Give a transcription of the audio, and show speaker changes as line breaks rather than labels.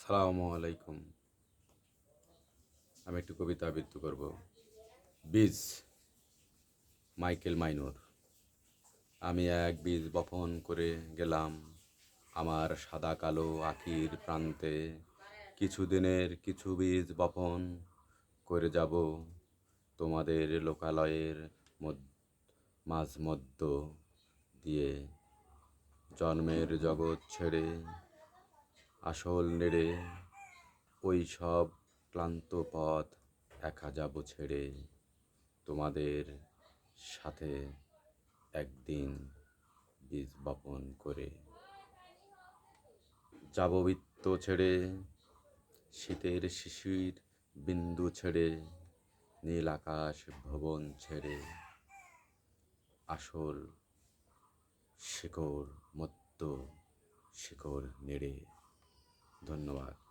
আসসালামু আলাইকুম। আমি একটু কবিতা আবৃত্তি করব। বীজ, মাইকেল মাইনুর। আমি এক বীজ বপন করে গেলাম আমার সাদা কালো আখির প্রান্তে। কিছুদিনের কিছু বীজ বপন করে যাব তোমাদের লোকালয়ের মধ্য মাঝ মধ্য দিয়ে। জন্মের জগৎ ছেড়ে আসল নেড়ে ওই সব ক্লান্ত পথ একা যাব ছেড়ে তোমাদের সাথে একদিন বীজ বপন করে। যাব বৃত্ত ছেড়ে, শীতের শিশির বিন্দু ছেড়ে, নীল আকাশ ভবন ছেড়ে, আসল শিকড় মত্ত শিকড় নেড়ে। ধন্যবাদ।